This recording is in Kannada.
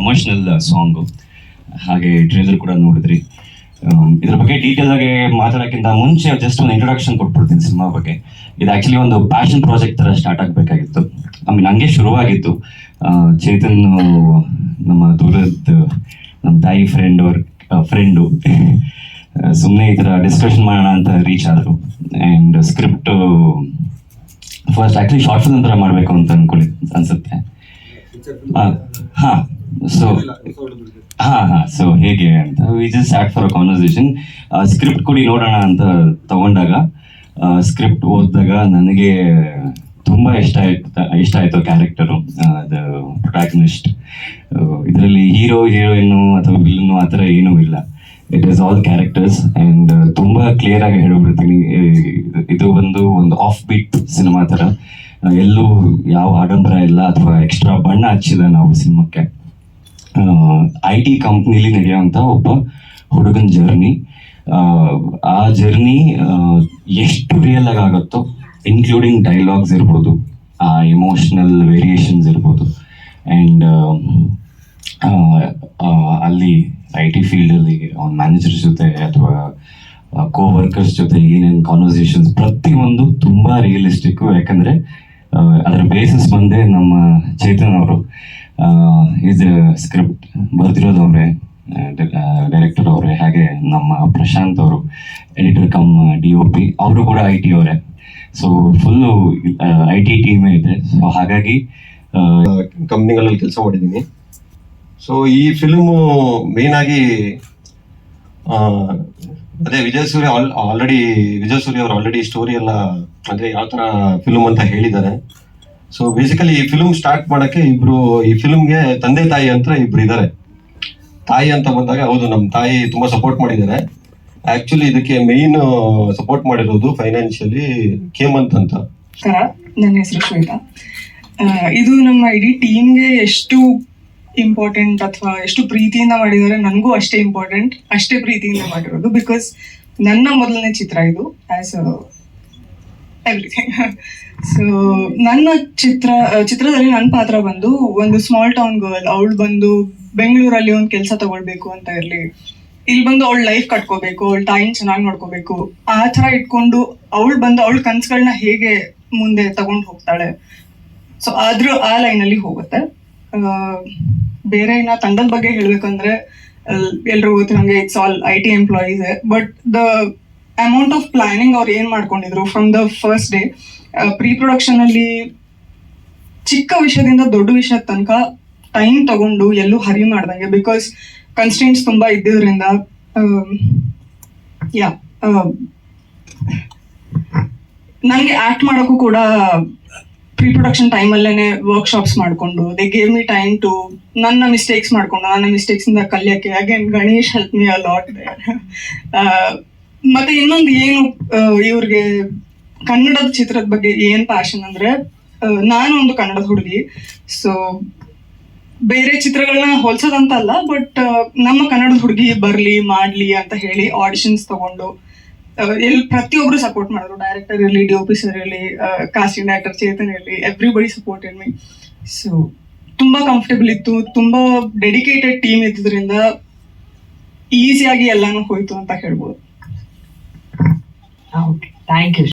ಪ್ರಮೋಷನಲ್ ಸಾಂಗು ಹಾಗೆ ಟ್ರೇಲರ್ ಕೂಡ ನೋಡಿದ್ರಿ. ಆಮ್, ಇದ್ರ ಬಗ್ಗೆ ಡೀಟೇಲ್ ಆಗಿ ಮಾತಾಡೋಕ್ಕಿಂತ ಮುಂಚೆ ಜಸ್ಟ್ ಒಂದು ಇಂಟ್ರೊಡಕ್ಷನ್ ಕೊಟ್ಬಿಡ್ತೀನಿ ಸಿನಿಮಾ ಬಗ್ಗೆ. ಇದು ಆಕ್ಚುಲಿ ಒಂದು ಪ್ಯಾಷನ್ ಪ್ರಾಜೆಕ್ಟ್ ತರ ಸ್ಟಾರ್ಟ್ ಆಗಬೇಕಾಗಿತ್ತು. ಐ ಮೀನ್ ಹಂಗೆ ಶುರುವಾಗಿತ್ತು. ಚೇತನ್ ನಮ್ಮ ದೂರದ ನಮ್ಮ ತಾಯಿ ಫ್ರೆಂಡ್ ಅವ್ರ ಫ್ರೆಂಡು ಸುಮ್ಮನೆ ಈ ಥರ ಡಿಸ್ಕಷನ್ ಮಾಡೋಣ ಅಂತ ರೀಚ್ ಆದರು. And script first actually short film ಥರ ಮಾಡಬೇಕು ಅಂತ ಅನ್ಕೊಳ್ಳಿ ಅನ್ಸುತ್ತೆ. ಹಾಂ. ಸೊ ಹಾ ಹಾ ಸೊ ಹೇಗೆ ಅಂತ. We just start for a conversation script ಕೊಡಿ ನೋಡೋಣ ಅಂತ ತಗೊಂಡಾಗ ಸ್ಕ್ರಿಪ್ಟ್ ಓದಿದಾಗ ನನಗೆ ತುಂಬ ಇಷ್ಟ ಆಯ್ತು ಇಷ್ಟ ಆಯಿತು ಕ್ಯಾರೆಕ್ಟರು ಪ್ರೊಟ್ಯಾಗನಿಸ್ಟ್ ಇದರಲ್ಲಿ ಹೀರೋ ಹೀರೋಯಿನ್ನು ಅಥವಾ ವಿಲನ್ನು ಆ ಥರ ಏನೂ ಇಲ್ಲ. It is all characters and ತುಂಬ ಕ್ಲಿಯರ್ ಆಗಿ ಹೇಳ್ಬಿಡ್ತೀನಿ. ಇದು ಒಂದು ಒಂದು ಆಫ್ ಬೀಟ್ ಸಿನಿಮಾ ಥರ ಎಲ್ಲೂ ಯಾವ ಆಡಂಬರ ಇಲ್ಲ ಅಥವಾ ಎಕ್ಸ್ಟ್ರಾ ಬಣ್ಣ ಹಚ್ಚಿದೆ ನಾವು ಸಿನಿಮಾಕ್ಕೆ ಐ ಟಿ ಕಂಪ್ನಿಲಿ ನಡೆಯುವಂತ ಒಬ್ಬ ಹುಡುಗನ ಜರ್ನಿ ಆ ಜರ್ನಿ ಎಷ್ಟು ರಿಯಲ್ ಆಗಿ ಆಗುತ್ತೋ ಇನ್ಕ್ಲೂಡಿಂಗ್ ಡೈಲಾಗ್ಸ್ ಇರ್ಬೋದು, ಆ ಎಮೋಷ್ನಲ್ ವೇರಿಯೇಷನ್ಸ್ ಇರ್ಬೋದು. ಆ್ಯಂಡ್ ಅಲ್ಲಿ ಐ ಟಿ ಫೀಲ್ಡಲ್ಲಿ ಅವ್ನ ಮ್ಯಾನೇಜರ್ ಜೊತೆ ಅಥವಾ ಕೋ ವರ್ಕರ್ಸ್ ಜೊತೆ ಏನೇನು ಕಾನ್ವರ್ಸೇಷನ್ಸ್ ಪ್ರತಿಯೊಂದು ತುಂಬ ರಿಯಲಿಸ್ಟಿಕ್ಕು ಯಾಕಂದರೆ ಅದರ ಬೇಸಿಸ್ ಬಂದೇ ನಮ್ಮ ಚೇತನ್ ಅವರು ಇದು ಸ್ಕ್ರಿಪ್ಟ್ ಬರ್ತಿರೋದು ಅವರೇ ಡೈರೆಕ್ಟರ್ ಅವರೇ ಹಾಗೆ ನಮ್ಮ ಪ್ರಶಾಂತ್ ಅವರು editor cum D O P ಅವರು ಕೂಡ ಐ ಟಿ ಅವರೇ. ಸೊ ಫುಲ್ಲು ಐ ಟಿ ಟೀಮೇ ಇದೆ. ಸೊ ಹಾಗಾಗಿ ಕಂಪ್ನಿಗಳಲ್ಲಿ ಕೆಲಸ ಮಾಡಿದ್ದೀನಿ. ಸೊ ಈ ಫಿಲ್ಮು ಆ, ಅದೇ ವಿಜಯ್ ಸೂರ್ಯ ಆಲ್ರೆಡಿ ವಿಜಯ್ ಸೂರ್ಯ ಅವರು ಆಲ್ರೆಡಿ ಸ್ಟೋರಿ ಎಲ್ಲ ಅಂದ್ರೆ ಯಾವ ತರ ಫಿಲ್ಮ್ ಅಂತ ಹೇಳಿದ್ದಾರೆ. ಸೊ ಬೇಸಿಕಲಿ ಈ ಫಿಲ್ಮ್ ಸ್ಟಾರ್ಟ್ ಮಾಡಕ್ಕೆ ಇಬ್ರು, ಈ ಫಿಲ್ಮ್ಗೆ ತಂದೆ ತಾಯಿ ಅಂತ ಇಬ್ರು ಇದ್ದಾರೆ ತಾಯಿ ಅಂತ ಬಂದಾಗ ಹೌದು ನಮ್ಮ ತಾಯಿ ತುಂಬಾ ಸಪೋರ್ಟ್ ಮಾಡಿದ್ದಾರೆ. ಆಕ್ಚುಲಿ ಇದಕ್ಕೆ ಮೇನ್ ಸಪೋರ್ಟ್ ಮಾಡಿರೋದು ಫೈನಾನ್ಷಿಯಲಿ ಕೇಮಂತ್ ಅಂತ. ನನ್ನ ಹೆಸರು ಶ್ವೇತಾ. ಇದು ನಮ್ಮ ಇಡೀ ಟೀಮ್ಗೆ ಎಷ್ಟು ಇಂಪಾರ್ಟೆಂಟ್ ಅಥವಾ ಎಷ್ಟು ಪ್ರೀತಿಯಿಂದ ಮಾಡಿದ್ದಾರೆ ನನಗೂ ಅಷ್ಟೇ ಇಂಪಾರ್ಟೆಂಟ್ ಅಷ್ಟೇ ಪ್ರೀತಿಯಿಂದ ಮಾಡಿರೋದು ಬಿಕಾಸ್ ನನ್ನ ಮೊದಲನೇ ಚಿತ್ರ ಇದು ಆಸ್ ಎವ್ರಿಥಿಂಗ್ ಸೊ ನನ್ನ ಚಿತ್ರ ಚಿತ್ರದಲ್ಲಿ ನನ್ನ ಪಾತ್ರ ಬಂದು ಒಂದು ಸ್ಮಾಲ್ ಟೌನ್ ಗರ್ಲ್ ಅವಳು ಬಂದು ಬೆಂಗಳೂರಲ್ಲಿ ಒಂದು ಕೆಲಸ ತಗೊಳ್ಬೇಕು ಅಂತ ಇರಲಿ. ಇಲ್ಲಿ ಬಂದು ಅವಳು ಲೈಫ್ ಕಟ್ಕೋಬೇಕು, ಅವಳು ಟೈಮ್ ಚೆನ್ನಾಗಿ ನೋಡ್ಕೋಬೇಕು. ಆ ಥರ ಇಟ್ಕೊಂಡು ಅವಳು ಬಂದು ಅವಳ ಕನ್ಸುಗಳನ್ನ ಹೇಗೆ ಮುಂದೆ ತಗೊಂಡು ಹೋಗ್ತಾಳೆ. ಸೊ ಆದರೂ ಆ ಲೈನಲ್ಲಿ ಹೋಗುತ್ತೆ. ಬೇರೆ ಇನ್ನ ತಂಡದ ಬಗ್ಗೆ ಹೇಳ್ಬೇಕಂದ್ರೆ ಎಲ್ರಿಗೂ ಗೊತ್ತು ನಮಗೆ it's all I T employees but the amount of planning ಅವ್ರು ಏನ್ ಮಾಡ್ಕೊಂಡಿದ್ರು from the first day pre production ಅಲ್ಲಿ ಚಿಕ್ಕ ವಿಷಯದಿಂದ ದೊಡ್ಡ ವಿಷಯದ ತನಕ ಟೈಮ್ ತಗೊಂಡು ಎಲ್ಲೂ ಹರಿ ಮಾಡ್ದಂಗೆ ಬಿಕಾಸ್ ಕನ್ಸ್ಟೆಂಟ್ಸ್ ತುಂಬಾ ಇದ್ದಿದ್ರಿಂದ ಯಾ ನನಗೆ ಆಕ್ಟ್ ಮಾಡೋಕ್ಕೂ ಕೂಡ ಪ್ರೀ ಪ್ರೊಡಕ್ಷನ್ ಟೈಮಲ್ಲೇನೆ ವರ್ಕ್ಶಾಪ್ಸ್ ಮಾಡಿಕೊಂಡು they gave me time to ನನ್ನ ಮಿಸ್ಟೇಕ್ಸ್ ಮಾಡ್ಕೊಂಡು, ನನ್ನ ಮಿಸ್ಟೇಕ್ಸ್ ಇಂದ ಕಲಿಯಕ್ಕೆ. Again Ganesh help me a lot ಮತ್ತೆ ಇನ್ನೊಂದು ಏನು ಇವ್ರಿಗೆ ಕನ್ನಡದ ಚಿತ್ರದ ಬಗ್ಗೆ ಏನು ಪ್ಯಾಷನ್ ಅಂದ್ರೆ ನಾನು ಒಂದು ಕನ್ನಡದ ಹುಡುಗಿ. ಸೊ ಬೇರೆ ಚಿತ್ರಗಳನ್ನ ಹೋಲ್ಸೋದಂತ ಅಲ್ಲ ಬಟ್ ನಮ್ಮ ಕನ್ನಡದ ಹುಡುಗಿ ಬರಲಿ, ಮಾಡ್ಲಿ ಅಂತ ಹೇಳಿ ಆಡಿಷನ್ಸ್ ತಗೊಂಡು ಎಲ್ಲಿ ಪ್ರತಿಯೊಬ್ರು ಸಪೋರ್ಟ್ ಮಾಡಿದ್ರು ಡೈರೆಕ್ಟರ್ ಇರಲಿ ಡಿ ಪಿ ಸರ್ ಇರಲಿ ಕಾಸ್ಟಿಂಗ್ ಡೈರೆಕ್ಟರ್ ಚೇತನ್ ಇರಲಿ everybody support in me so ತುಂಬಾ ಕಂಫರ್ಟಬಲ್ ಇತ್ತು. ತುಂಬಾ ಡೆಡಿಕೇಟೆಡ್ ಟೀಮ್ ಇದ್ದಿದ್ರಿಂದ ಈಸಿಯಾಗಿ ಎಲ್ಲಾನು ಹೋಯ್ತು ಅಂತ ಹೇಳ್ಬೋದು. Thank you